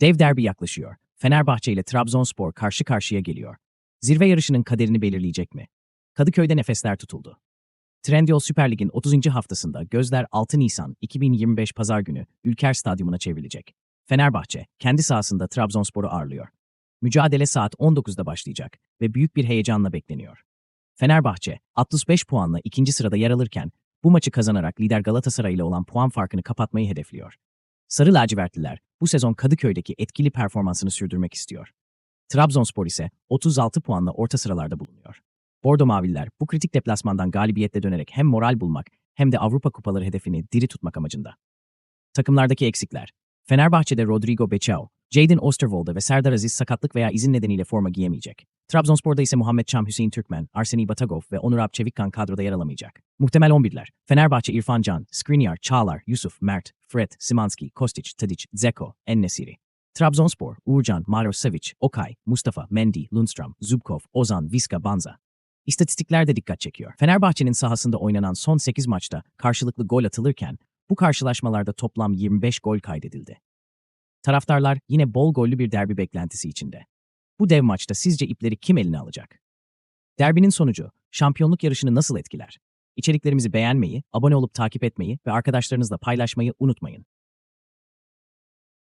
Dev derbi yaklaşıyor. Fenerbahçe ile Trabzonspor karşı karşıya geliyor. Zirve yarışının kaderini belirleyecek mi? Kadıköy'de nefesler tutuldu. Trendyol Süper Lig'in 30. haftasında gözler 6 Nisan 2025 Pazar günü Ülker Stadyumuna çevrilecek. Fenerbahçe kendi sahasında Trabzonspor'u ağırlıyor. Mücadele saat 19'da başlayacak ve büyük bir heyecanla bekleniyor. Fenerbahçe 65 puanla ikinci sırada yer alırken bu maçı kazanarak lider Galatasaray ile olan puan farkını kapatmayı hedefliyor. Sarı lacivertliler bu sezon Kadıköy'deki etkili performansını sürdürmek istiyor. Trabzonspor ise 36 puanla orta sıralarda bulunuyor. Bordo Maviller bu kritik deplasmandan galibiyetle dönerek hem moral bulmak hem de Avrupa Kupaları hedefini diri tutmak amacında. Takımlardaki eksikler. Fenerbahçe'de Rodrigo Becao, Jadon Osterwolde ve Serdar Aziz sakatlık veya izin nedeniyle forma giyemeyecek. Trabzonspor'da ise Muhammed Çam, Hüseyin Türkmen, Arseni Batagov ve Onur Abçevikkan kadroda yer alamayacak. Muhtemel 11'ler. Fenerbahçe İrfan Can, Skriniar, Çağlar, Yusuf, Mert, Fred, Simanski, Kostic, Tadic, Zeko, Ennesiri. Trabzonspor, Uğurcan, Maro Savic, Okay, Mustafa, Mendy, Lundstram, Zubkov, Ozan, Viska, Banza. İstatistikler de dikkat çekiyor. Fenerbahçe'nin sahasında oynanan son 8 maçta karşılıklı gol atılırken bu karşılaşmalarda toplam 25 gol kaydedildi. Taraftarlar yine bol gollü bir derbi beklentisi içinde. Bu dev maçta sizce ipleri kim eline alacak? Derbinin sonucu şampiyonluk yarışını nasıl etkiler? İçeriklerimizi beğenmeyi, abone olup takip etmeyi ve arkadaşlarınızla paylaşmayı unutmayın.